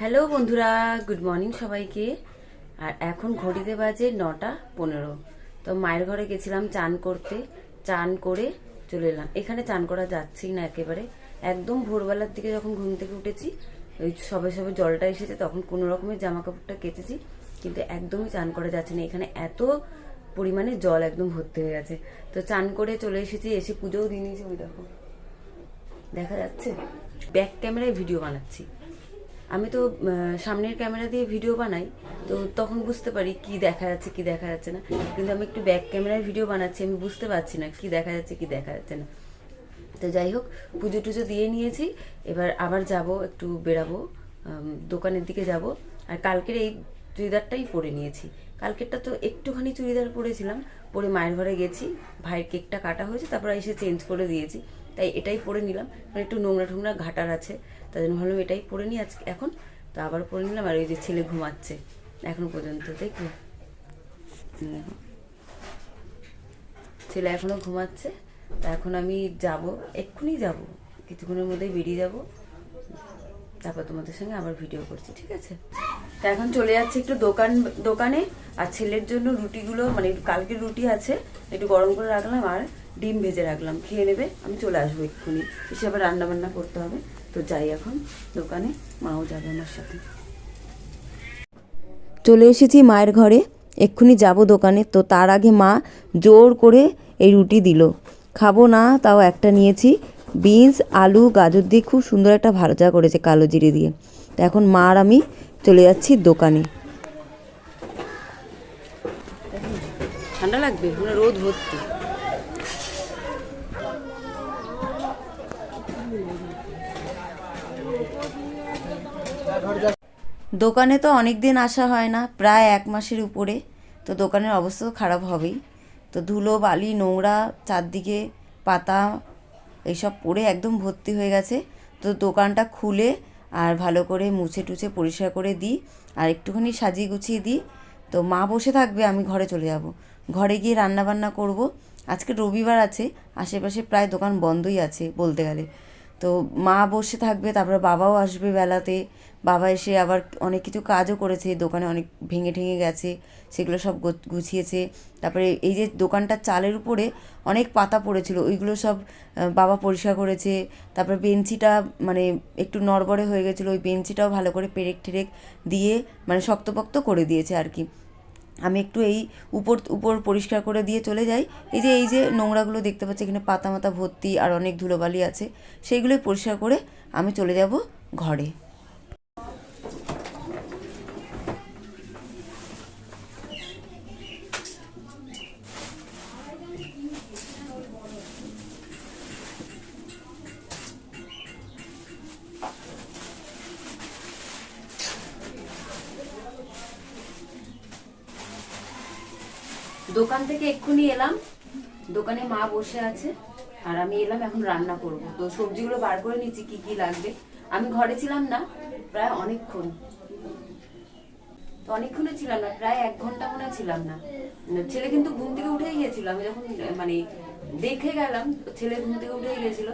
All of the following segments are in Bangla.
হ্যালো বন্ধুরা, গুড মর্নিং সবাইকে। আর এখন ঘড়িতে বাজে নটা পনেরো। তো মায়ের ঘরে গেছিলাম চান করতে। চান করে চলে এলাম। এখানে চান করা যাচ্ছেই না একেবারে। একদম ভোরবেলার দিকে যখন ঘুম থেকে উঠেছি, ওই সবে সবে জলটা এসেছে, তখন কোনো রকমের জামা কাপড়টা কেচেছি, কিন্তু একদমই চান করা যাচ্ছে না। এখানে এত পরিমাণে জল একদম ভর্তি হয়ে গেছে। তো চান করে চলে এসেছি, এসে পুজোও দিয়ে নিয়েছি, ওই দেখো। দেখা যাচ্ছে? ব্যাক ক্যামেরায় ভিডিও বানাচ্ছি। আমি তো সামনের ক্যামেরা দিয়ে ভিডিও বানাই, তো তখন বুঝতে পারি কি দেখা যাচ্ছে, কি দেখা যাচ্ছে না। কিন্তু আমি একটু ব্যাক ক্যামেরায় ভিডিও বানাচ্ছি, আমি বুঝতে পারছি না কি দেখা যাচ্ছে, কি দেখা যাচ্ছে না। তো যাই হোক, পুজো টুজো দিয়ে নিয়েছি, এবার আবার যাব, একটু বেরাবো দোকানের দিকে যাব। আর কালকের এই চুড়িদারটাই পরে নিয়েছি। কালকেরটা তো একটুখানি চুড়িদার পরেছিলাম, পরে মায়ের ঘরে গেছি, ভাইয়ের কেকটা কাটা হয়েছে, তারপর এসে চেঞ্জ করে দিয়েছি। তাই এটাই পরে নিলাম। কারণ একটু নোংরা টোংরা ঘাটার আছে, তাই জন্য ভাবলাম এটাই পরে নিই আজকে, এখন তো আবার পরে নিলাম। আর ওই যে ছেলে ঘুমাচ্ছে, এখন পর্যন্ত দেখো দেখো। ছেলে এখনও ঘুমাচ্ছে, তা এখন আমি যাব, এক্ষুনি যাব, কিছুক্ষণের মধ্যেই বেরিয়ে যাব। তারপর তোমাদের সঙ্গে আবার ভিডিও করছি, ঠিক আছে? তা এখন চলে যাচ্ছে একটু দোকান, দোকানে। আর ছেলের জন্য রুটিগুলো মানে কালকে রুটি আছে, একটু গরম করে রাখলাম আর ডিম ভেজে রাখলাম। খেয়ে নেবে, আমি চলে আসব এক্ষুনি। এসে আবার রান্না বান্না করতে হবে। তো যাই এখন দোকানে, মাও যাবে আমার সাথে। চলে এসেছি মায়ের ঘরে। এক্ষুনি যাব দোকানে। তো তার আগে মা জোর করে এই রুটি দিল। খাব না, তাও একটা নিয়েছি। বিনস, আলু, গাজর দিয়ে খুব সুন্দর একটা ভাজা করেছে কালো জিরে দিয়ে। তো এখন মা আর আমি চলে যাচ্ছি দোকানে। ঠান্ডা লাগবে? রোদ ভর্তি দোকানে তো অনেক দিন আসা হয় না প্রায় এক মাসের উপরে। তো দোকানের অবস্থা তো খারাপ হবেই। তো ধুলো বালি নোংরা চারদিকে পাতা এইসব পড়ে একদম ভর্তি হয়ে গেছে। তো দোকানটা খুলে আর ভালো করে মুছে টুছে পরিষ্কার করে দিই আর একটুখানি সাজিয়ে গুছিয়ে দিই। তো মা বসে থাকবে, আমি ঘরে চলে যাব। ঘরে গিয়ে রান্না বান্না করব। আজকে রবিবার আছে, আশেপাশে প্রায় দোকান বন্ধই আছে বলতে গেলে। তো মা বসে থাকবে, তারপরে বাবাও আসবে বেলাতে। বাবা এসে আবার অনেক কিছু কাজও করেছে, দোকানে অনেক ভেঙে ঠেঙে গেছে, সেগুলো সব গুছিয়েছে। তারপরে এই যে দোকানটার চালের উপরে অনেক পাতা পড়েছিল, ওইগুলো সব বাবা পরিষ্কার করেছে। তারপরে বেঞ্চিটা মানে একটু নড়বড়ে হয়ে গেছিল, ওই বেঞ্চিটাও ভালো করে পেরেক টেরেক দিয়ে মানে শক্তপোক্ত করে দিয়েছে আর কি। আমি একটু এই উপর উপর পরিষ্কার করে দিয়ে চলে যাই। এই যে এই যে নোংরাগুলো দেখতে পাচ্ছি, এখানে পাতা মাতা ভর্তি আর অনেক ধুলোবালি আছে, সেইগুলোই পরিষ্কার করে আমি চলে যাব ঘরে। দোকান থেকে এক্ষুনি এলাম। দোকানে মা বসে আছে, আর আমি এলাম এখন রান্না করব। তো সবজিগুলো বার করে নিচ্ছি, কি কি লাগবে। আমি ঘরে ছিলাম না, প্রায় অনেকক্ষণ। তো অনেকক্ষণে ছিলাম না, প্রায় এক ঘণ্টা মনে ছিলাম না। ছেলে কিন্তু ঘুম থেকে উঠে গিয়েছিল। আমি যখন মানে দেখে গেলাম, ছেলে ঘুম থেকে উঠেই গেছিল।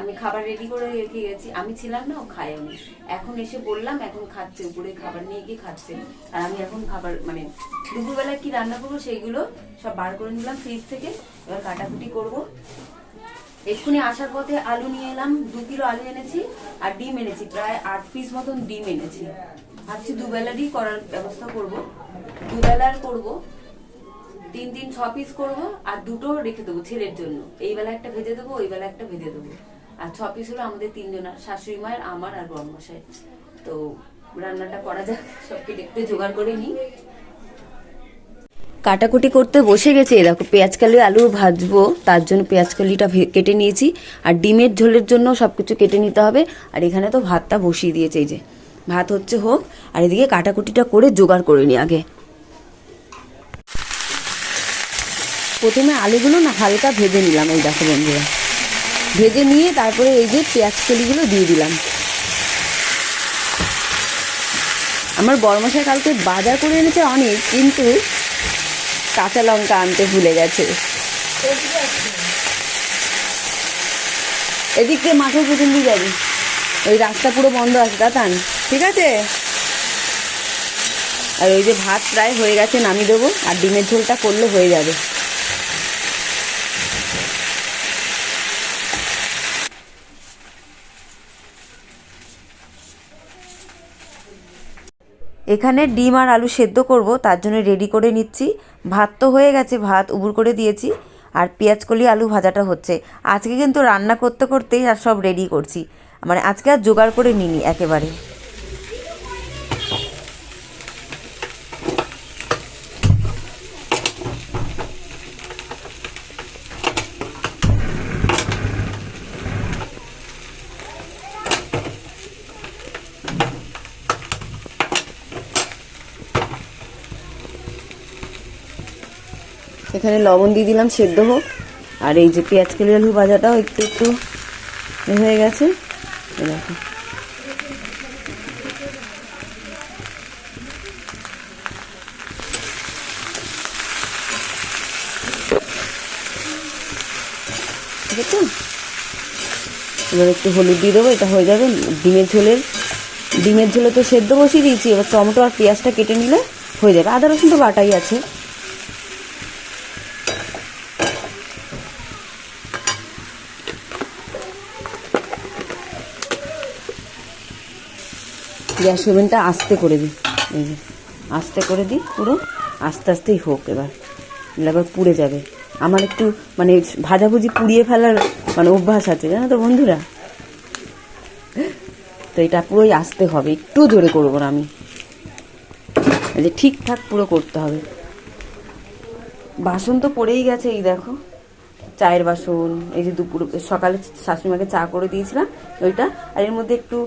আমি খাবার রেডি করে রেখে গেছি। আমি ছিলাম না, ও খায়নি। এখন এসে বললাম, এখন খাচ্ছে, উপরে খাবার নিয়ে গিয়ে খাচ্ছে। আর আমি এখন খাবার মানে দুপুরবেলা কি রান্না করব সেইগুলো সব বার করে নিলাম ফ্রিজ থেকে। এবার কাটাকুটি করব। এক্ষুনি আসার পথে আলু নিয়ে এলাম, দু কিলো আলু এনেছি আর ডিম এনেছি, প্রায় আট পিস মতন ডিম এনেছি। ভাবছি দুবেলারই করার ব্যবস্থা করব। দুবেলার করব। তিন তিন, ছ পিস করব আর দুটো রেখে দেবো ছেলের জন্য। এই বেলা একটা ভেজে দেবো, ওই বেলা একটা ভেজে দেবো। আর ছ পিস হলো আমাদের তিনজনের, শাশুড়ি মায়ের, আমার আর বর্মশাই। তো রান্নাটা করা যাক সব কেটে একটু জোগাড় করে নিই। কাটাকুটি করতে বসে গেছে দেখো পেঁয়াজকালি আলু ভাজবো, তার জন্য পেঁয়াজকালিটা কেটে নিয়েছি। আর ডিমের ঝোলের জন্য সব কিছু কেটে নিতে হবে। আর এখানে তো ভাতটা বসিয়ে দিয়েছে, এই যে। ভাত হচ্ছে হোক, আর এদিকে কাটাকুটিটা করে জোগাড় করে নিই আগে। প্রথমে আলুগুলো না হালকা ভেজে নিলাম এই দেখো বন্ধুরা। ভেজে নিয়ে তারপরে এই যে পেঁয়াজ কলিগুলো দিয়ে দিলাম। আমার বর্মশাই কালকে বাজার করে এনেছে অনেক, কিন্তু কাঁচা লঙ্কা আনতে ভুলে গেছে। এদিক মাঠের পেছন দিয়ে যাবি। ওই রাস্তা পুরো বন্ধ আছে দাতান ঠিক আছে? আর ওই যে ভাত প্রায় হয়ে গেছে, নামিয়ে দেবো। আর ডিমের ঝোলটা করলে হয়ে যাবে। এখানে ডিম আর আলু সেদ্ধ করব, তার জন্য রেডি করে নিচ্ছি। ভাত তো হয়ে গেছে, ভাত উবুর করে দিয়েছি। আর পেঁয়াজ কলি আলু ভাজাটা হচ্ছে। আজকে কিন্তু রান্না করতে করতেই আর সব রেডি করছি। মানে আজকে আর জোগাড় করে নিনি একেবারে। এখানে লবণ দিয়ে দিলাম, সেদ্ধ হোক। আর এই যে পেঁয়াজ কেলি আলু ভাজাটাও একটু একটু হয়ে গেছে। ঠিক আছে এবার একটু হলুদ দিয়ে দেবো, এটা হয়ে যাবে ডিমের ঝোলের। ডিমের ঝোলে তো সেদ্ধ বসিয়ে দিয়েছি, এবার টমেটো আর পেঁয়াজটা কেটে নিলে হয়ে যাবে। আদা রসুন তো বাটাই আছে। গ্যাস ওভেনটা আস্তে করে দিই। এই আস্তে করে দিই, পুরো আস্তে আস্তেই হোক এবার। আবার পুড়ে যাবে। আমার একটু মানে ভাজাভুজি পুড়িয়ে ফেলার মানে অভ্যাস আছে, জানো তো বন্ধুরা? তো এটা পুরোই আসতে হবে, একটু জোরে করব না আমি। যে ঠিকঠাক পুরো করতে হবে। বাসন তো পড়েই গেছে, এই দেখো। চায়ের বাসন, এই যে দুপুর, সকালে শাশুড়িমাকে চা করে দিয়েছিলাম, ওইটা। আর এর মধ্যে একটু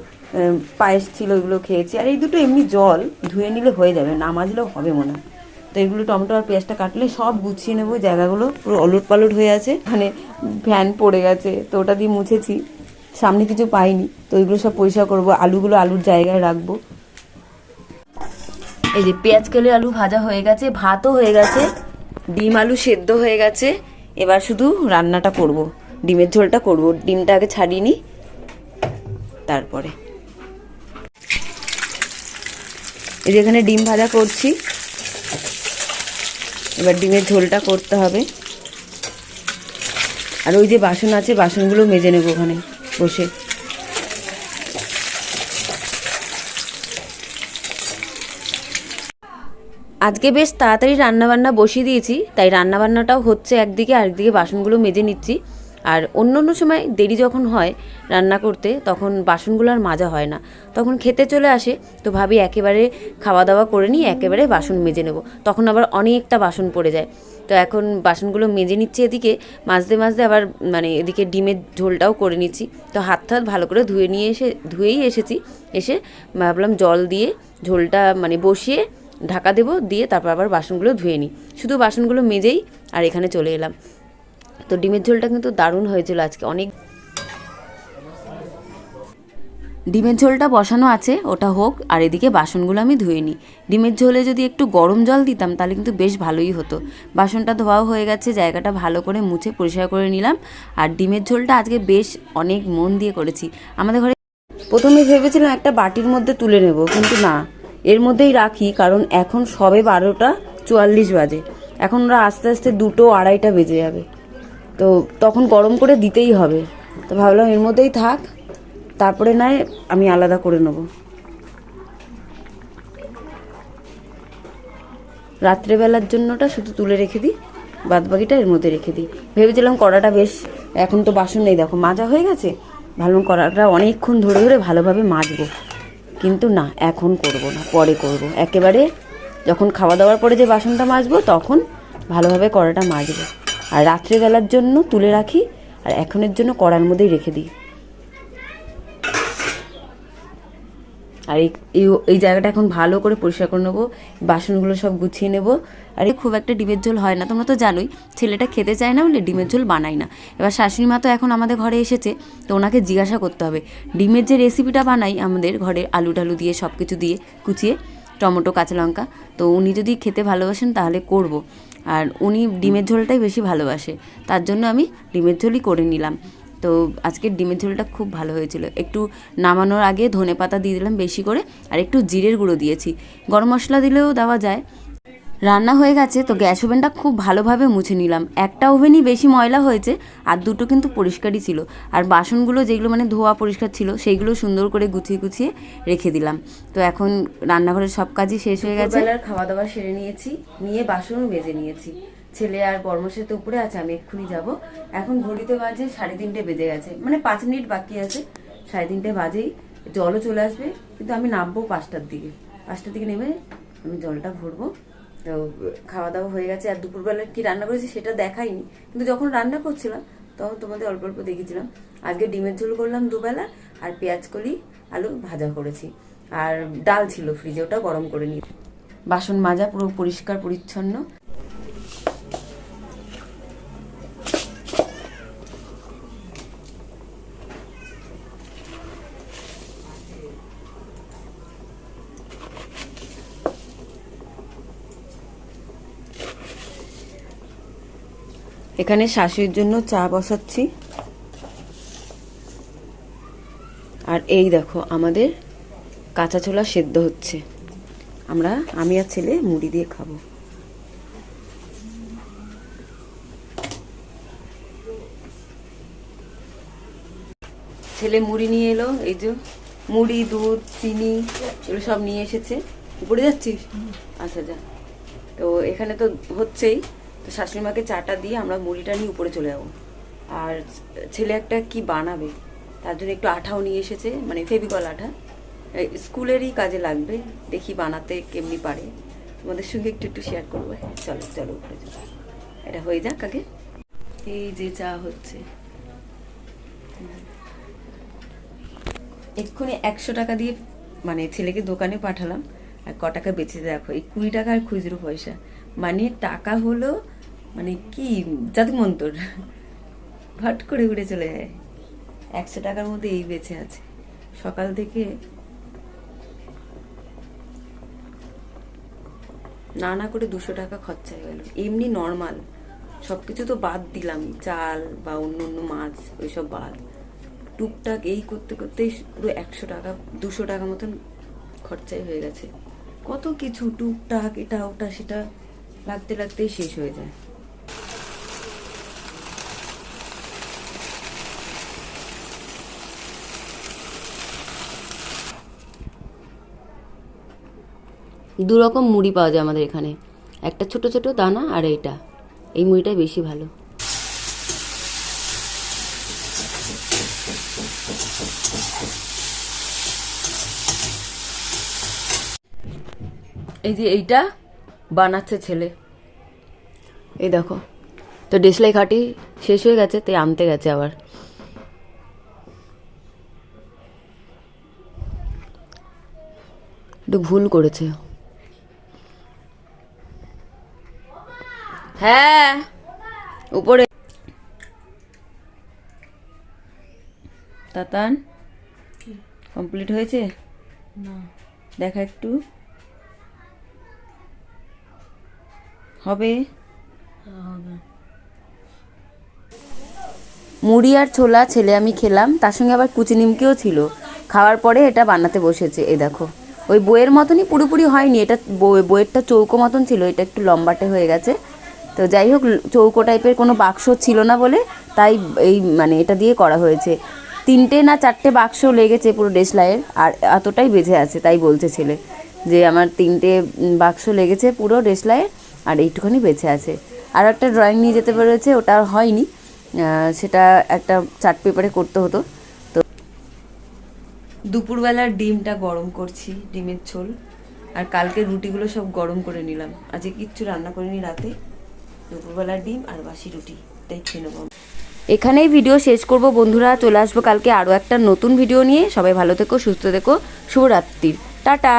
পায়েস ছিল, ওইগুলো খেয়েছি। আর এই দুটো এমনি জল, ধুয়ে নিলে হয়ে যাবে না মাজলেও হবে মনে হয়। তো এগুলো টমেটো আর পেঁয়াজটা কাটলে সব গুছিয়ে নেব, জায়গাগুলো পুরো অলট পালট হয়ে আছে। মানে ফ্যান পড়ে গেছে, তো ওটা দিয়ে মুছেছি। সামনে কিছু পাইনি, তো ওইগুলো সব পরিষ্কার করব। আলুগুলো আলুর জায়গায় রাখব। এই যে পেঁয়াজ কেলে আলু ভাজা হয়ে গেছে, ভাতও হয়ে গেছে, ডিম আলু সেদ্ধ হয়ে গেছে। এবার শুধু রান্নাটা করব, ডিমের ঝোলটা করব। ডিমটা আগে ছাড়িয়ে নিই, তারপরে। এই যে এখানে ডিম ভাজা করছি। এবার ডিমের ঝোলটা করতে হবে। আর ওই যে বাসন আছে, বাসনগুলো মেজে নেব ওখানে বসে। আজকে বেশ তাড়াতাড়ি রান্নাবান্না বসিয়ে দিয়েছি, তাই রান্নাবান্নাটাও হচ্ছে একদিকে আরেকদিকে বাসনগুলো মেজে নিচ্ছি। আর অন্য অন্য সময় দেরি যখন হয় রান্না করতে, তখন বাসনগুলো আর মাজা হয় না। তখন খেতে চলে আসে, তো ভাবি একেবারে খাওয়া দাওয়া করে নিয়ে একেবারে বাসন মেজে নেব। তখন আবার অনেকটা বাসন পড়ে যায়। তো এখন বাসনগুলো মেজে নিচ্ছি এদিকে, মাজতে মাজতে আবার মানে এদিকে ডিমের ঝোলটাও করে নিচ্ছি। তো হাত হাত ভালো করে ধুয়ে নিয়ে এসে, ধুয়েই এসেছি। এসে ভাবলাম জল দিয়ে ঝোলটা মানে বসিয়ে ঢাকা দেবো, দিয়ে তারপর আবার বাসনগুলো ধুয়ে নিই। শুধু বাসনগুলো মেজেই আর এখানে চলে এলাম। তো ডিমের ঝোলটা কিন্তু দারুণ হয়েছিল আজকে, অনেক ডিমের ঝোলটা বসানো আছে, ওটা হোক, আর এদিকে বাসনগুলো আমি ধুয়ে নিই। ডিমের ঝোলে যদি একটু গরম জল দিতাম, তাহলে কিন্তু বেশ ভালোই হতো। বাসনটা ধোয়াও হয়ে গেছে, জায়গাটা ভালো করে মুছে পরিষ্কার করে নিলাম। আর ডিমের ঝোলটা আজকে বেশ অনেক মন দিয়ে করেছি। আমাদের ঘরে প্রথমে ভেবেছিলাম একটা বাটির মধ্যে তুলে নেব, কিন্তু না। এর মধ্যেই রাখি, কারণ এখন সবে বারোটা চুয়াল্লিশ বাজে। এখন ওরা আস্তে আস্তে দুটো আড়াইটা বেজে যাবে। তো তখন গরম করে দিতেই হবে। তো ভাবলাম এর মধ্যেই থাক, তারপরে নয় আমি আলাদা করে নেব। রাত্রেবেলার জন্যটা শুধু তুলে রেখে দিই বাদ বাকিটা এর মধ্যে রেখে দিই। ভেবেছিলাম কড়াটা বেশ, এখন তো বাসন নেই, দেখো মাজা হয়ে গেছে? ভাবলাম কড়াটা অনেকক্ষণ ধরে ধরে ভালোভাবে মাজবো। কিন্তু না, এখন করব না, পরে করব। একেবারে যখন খাওয়া দাওয়ার পরে যে বাসনটা মাজবো, তখন ভালোভাবে কড়াটা মাজবো। আর রাত্রেবেলার জন্য তুলে রাখি, আর এখনের জন্য কড়ার মধ্যেই রেখে দিই। আর এই, এই- জায়গাটা এখন ভালো করে পরিষ্কার করে নেব, বাসনগুলো সব গুছিয়ে নেব। আর এই খুব একটা ডিমের ঝোল হয় না, তোমরা তো জানোই, ছেলেটা খেতে চায় না বলে ডিমের ঝোল বানাই না। এবার শাশুড়ি মা তো এখন আমাদের ঘরে এসেছে, তো ওনাকে জিজ্ঞাসা করতে হবে। ডিমের যে রেসিপিটা বানাই আমাদের ঘরে আলু টালু দিয়ে সব কিছু দিয়ে, কুচিয়ে, টমেটো, কাঁচা লঙ্কা, তো উনি যদি খেতে ভালোবাসেন তাহলে করব। আর উনি ডিমের ঝোলটাই বেশি ভালোবাসে। তার জন্য আমি ডিমের ঝোলই করে নিলাম। তো আজকের ডিমের ঝোলটা খুব ভালো হয়েছিল। একটু নামানোর আগে ধনে পাতা দিয়ে দিলাম বেশি করে, আর একটু জিরের গুঁড়ো দিয়েছি। গরম মশলা দিলেও দেওয়া যায় রান্না হয়ে গেছে, তো গ্যাস ওভেনটা খুব ভালোভাবে মুছে নিলাম। একটা ওভেনই বেশি ময়লা হয়েছে, আর দুটো কিন্তু পরিষ্কারই ছিল। আর বাসনগুলো যেগুলো মানে ধোয়া পরিষ্কার ছিল, সেইগুলো সুন্দর করে গুছিয়ে গুছিয়ে রেখে দিলাম। তো এখন রান্নাঘরের সব কাজই শেষ হয়ে গেছে। খাওয়া দাওয়া সেরে নিয়েছি, নিয়ে বাসনও বেজে নিয়েছি। ছেলে আর বর্মসে তো উপরে আছে, আমি এক্ষুনি যাব। এখন ঘড়িতে বাজে সাড়ে তিনটে বেজে গেছে মানে পাঁচ মিনিট বাকি আছে। সাড়ে তিনটে বাজেই, জলও চলে আসবে, কিন্তু আমি নামবো পাঁচটার দিকে। পাঁচটার দিকে নেমে আমি জলটা ভরবো। তো খাওয়া দাওয়া হয়ে গেছে আর দুপুরবেলা কি রান্না করেছি সেটা দেখাইনি। কিন্তু যখন রান্না করছিলাম, তখন তোমাদের অল্প অল্প দেখেছিলাম আজকে ডিমের ঝোল করলাম দুবেলা আর পেঁয়াজ কলি, আলু ভাজা করেছি। আর ডাল ছিল ফ্রিজে, ওটা গরম করে নিই বাসন মাজা পুরো পরিষ্কার, পরিচ্ছন্ন। এখানে শাশুড়ির জন্য চা বসাচ্ছি। আর এই দেখো আমাদের কাঁচা ছোলা সেদ্ধ হচ্ছে। আমরা আমি আর ছেলে মুড়ি দিয়ে খাব। ছেলে মুড়ি নিয়ে এলো এই যে মুড়ি দুধ চিনি এগুলো সব নিয়ে এসেছে। উপরে যাচ্ছিস? আচ্ছা যা। তো এখানে তো হচ্ছেই। তো শাশুড়ি মাকে চাটা দিয়ে আমরা মুড়িটা নিয়ে উপরে চলে যাব। আর ছেলে একটা কি বানাবে? তার জন্য একটু আঠাও নিয়ে এসেছে মানে ফেভিকল আঠা। স্কুলেরই কাজে লাগবে, দেখি বানাতে কেমনি পারে। তোমাদের সঙ্গে একটু একটু শেয়ার করব। চলো চলো, উপরে চলো। এটা হয়ে যাক আগে। এই যে চা হচ্ছে। এক্ষুনি একশো টাকা দিয়ে মানে ছেলেকে দোকানে পাঠালাম। আর ক টাকা বেঁচে দেখো, এই কুড়ি টাকা আর খুচরো পয়সা। মানে টাকা হলো মানে কি জাদু মন্তর ফট করে উড়ে চলে যায়। একশো টাকার মধ্যে এই বেঁচে আছে। সকাল থেকে না না করে দুশো টাকা খরচা হয়ে গেল। এমনি নর্মাল সব কিছু তো বাদ দিলাম। চাল বা অন্য অন্য মাছ, ওইসব বাদ। টুকটাক এই করতে করতেই পুরো একশো টাকা, দুশো টাকা মতন খরচাই হয়ে গেছে। কত কিছু টুকটাক এটা ওটা সেটা লাগতে লাগতেই শেষ হয়ে যায়। দু রকম মুড়ি পাওয়া যায় আমাদের এখানে। একটা ছোট ছোট দানা আর এইটা। এই মুড়িটাই বেশি ভালো। এই যে এইটা বানাচ্ছে ছেলে। এই দেখো। তো দেশলাই ঘাটি শেষ হয়ে গেছে, তাই আনতে গেছে আবার। একটু ভুল করেছে। হ্যাঁ। উপরে। তাতান কমপ্লিট হয়েছে? না। দেখা একটু। হবে? হবে। মুড়ি আর ছোলা ছেলে আমি খেলাম তার সঙ্গে আবার কুচি নিমকিও ছিল। খাওয়ার পরে এটা বানাতে বসেছে এই দেখো। ওই বইয়ের মতনই পুরোপুরি হয়নি এটা বই- বইয়েরটা চৌকো মতন ছিল এটা একটু লম্বাটে হয়ে গেছে। তো যাই হোক, চৌকো টাইপের কোনো বাক্স ছিল না বলে তাই এই মানে এটা দিয়ে করা হয়েছে। তিনটে না চারটে বাক্স লেগেছে পুরো ডেসলাইয়ের আর এতটাই বেঁচে আছে তাই বলছে ছেলে যে আমার তিনটে বাক্স লেগেছে পুরো ডেসলাইয়ের আর এইটুখানি বেঁচে আছে। আর একটা ড্রয়িং নিয়ে যেতে পেরেছে, ওটা হয়নি। সেটা একটা চার্ট পেপারে করতে হতো। তো দুপুরবেলার ডিমটা গরম করছি, ডিমের ঝোল। আর কালকে রুটিগুলো সব গরম করে নিলাম। আজকে কিচ্ছু রান্না করিনি রাতে। দুপুরবেলার ডিম আর বাসি রুটি। এটাই খেয়ে নেব এখানেই ভিডিও শেষ করব। বন্ধুরা, চলে আসব কালকে আরও একটা নতুন ভিডিও নিয়ে। সবাই ভালো থেকো, সুস্থ থেকো। শুভরাত্রির টাটা!